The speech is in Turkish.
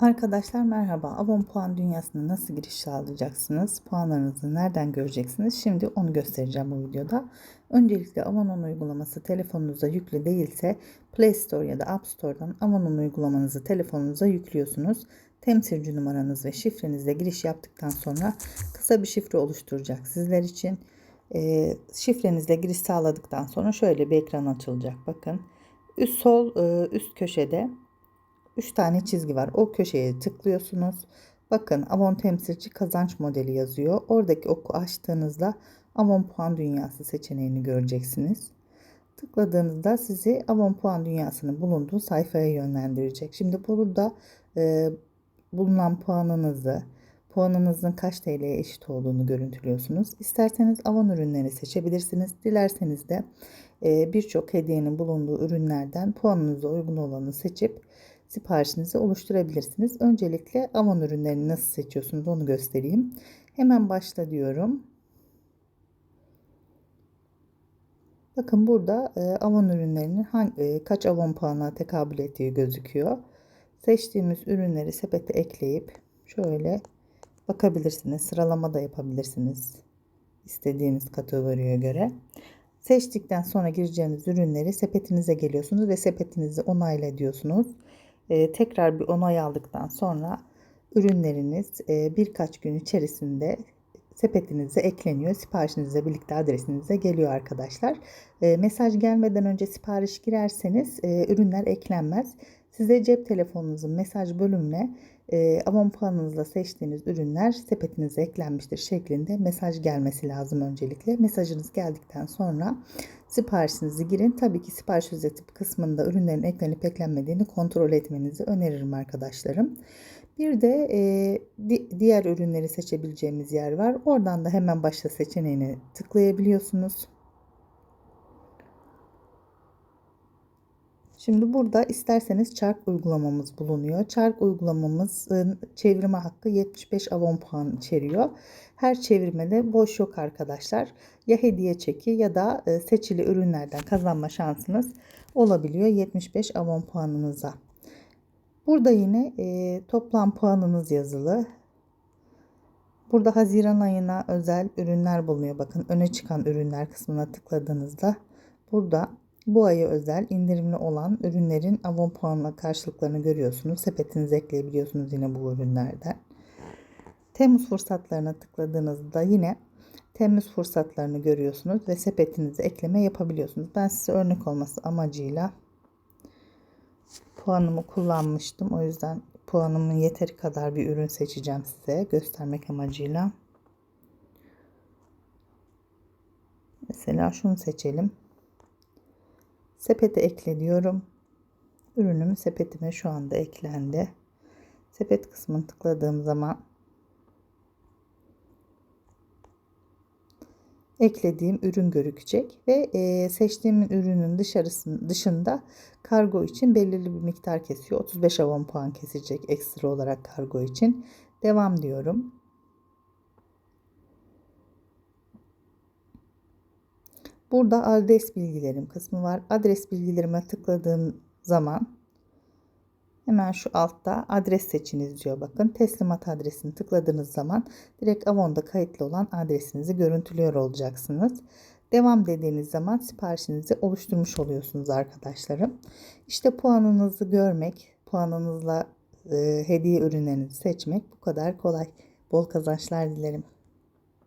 Arkadaşlar merhaba. Avon puan dünyasına nasıl giriş sağlayacaksınız? Puanlarınızı nereden göreceksiniz? Şimdi onu göstereceğim bu videoda. Öncelikle Avon'un uygulaması telefonunuza yüklü değilse Play Store ya da App Store'dan Avon'un uygulamanızı telefonunuza yüklüyorsunuz. Temsilci numaranız ve şifrenizle giriş yaptıktan sonra kısa bir şifre oluşturacak sizler için. E, şifrenizle giriş sağladıktan sonra şöyle bir ekran açılacak. Bakın üst sol e, üst köşede 3 tane çizgi var. O köşeye tıklıyorsunuz. Bakın Avon temsilci kazanç modeli yazıyor. Oradaki oku açtığınızda Avon puan dünyası seçeneğini göreceksiniz. Tıkladığınızda sizi Avon puan dünyasının bulunduğu sayfaya yönlendirecek. Şimdi burada e, bulunan puanınızı, puanınızın kaç TL'ye eşit olduğunu görüntülüyorsunuz. İsterseniz Avon ürünleri seçebilirsiniz. Dilerseniz de e, birçok hediyenin bulunduğu ürünlerden puanınıza uygun olanı seçip siparişinizi oluşturabilirsiniz. Öncelikle Avon ürünlerini nasıl seçiyorsunuz onu göstereyim. Hemen başla diyorum. Bakın burada e, Avon ürünlerinin hangi, e, kaç Avon puanına tekabül ettiği gözüküyor. Seçtiğimiz ürünleri sepete ekleyip şöyle bakabilirsiniz. Sıralama da yapabilirsiniz. İstediğiniz kategoriye göre. Seçtikten sonra gireceğiniz ürünleri sepetinize geliyorsunuz ve sepetinizi onayla diyorsunuz. Ee, tekrar bir onay aldıktan sonra ürünleriniz e, birkaç gün içerisinde sepetinize ekleniyor. Siparişinizle birlikte adresinize geliyor arkadaşlar. E, mesaj gelmeden önce sipariş girerseniz e, ürünler eklenmez. Size cep telefonunuzun mesaj bölümüne e, Avon puanınızla seçtiğiniz ürünler sepetinize eklenmiştir şeklinde mesaj gelmesi lazım öncelikle. Mesajınız geldikten sonra siparişinizi girin. Tabii ki sipariş özeti kısmında ürünlerin eklenip eklenmediğini kontrol etmenizi öneririm arkadaşlarım. Bir de e, di diğer ürünleri seçebileceğimiz yer var. Oradan da hemen başla seçeneğini tıklayabiliyorsunuz. Şimdi burada isterseniz çark uygulamamız bulunuyor. Çark uygulamamızın çevirme hakkı 75 avon puan içeriyor. Her çevirmede boş yok arkadaşlar. Ya hediye çeki ya da e, seçili ürünlerden kazanma şansınız olabiliyor 75 avon puanınıza. Burada yine e, toplam puanınız yazılı. Burada Haziran ayına özel ürünler bulunuyor. Bakın öne çıkan ürünler kısmına tıkladığınızda burada bu aya özel indirimli olan ürünlerin Avon puanla karşılıklarını görüyorsunuz. Sepetinize ekleyebiliyorsunuz yine bu ürünlerden. Temmuz fırsatlarına tıkladığınızda yine Temmuz fırsatlarını görüyorsunuz ve sepetinize ekleme yapabiliyorsunuz. Ben size örnek olması amacıyla puanımı kullanmıştım. O yüzden puanımın yeteri kadar bir ürün seçeceğim size göstermek amacıyla. Mesela şunu seçelim. Sepete ekle diyorum. Ürünüm sepetime şu anda eklendi. Sepet kısmını tıkladığım zaman eklediğim ürün görükecek ve e, seçtiğim ürünün dışarısının dışında kargo için belirli bir miktar kesiyor. 35 avon puan kesecek ekstra olarak kargo için. Devam diyorum. Burada adres bilgilerim kısmı var. Adres bilgilerime tıkladığım zaman hemen şu altta adres seçiniz diyor. Bakın teslimat adresini tıkladığınız zaman direkt Avon'da kayıtlı olan adresinizi görüntülüyor olacaksınız. Devam dediğiniz zaman siparişinizi oluşturmuş oluyorsunuz arkadaşlarım. İşte puanınızı görmek, puanınızla e, hediye ürünlerinizi seçmek bu kadar kolay. Bol kazançlar dilerim.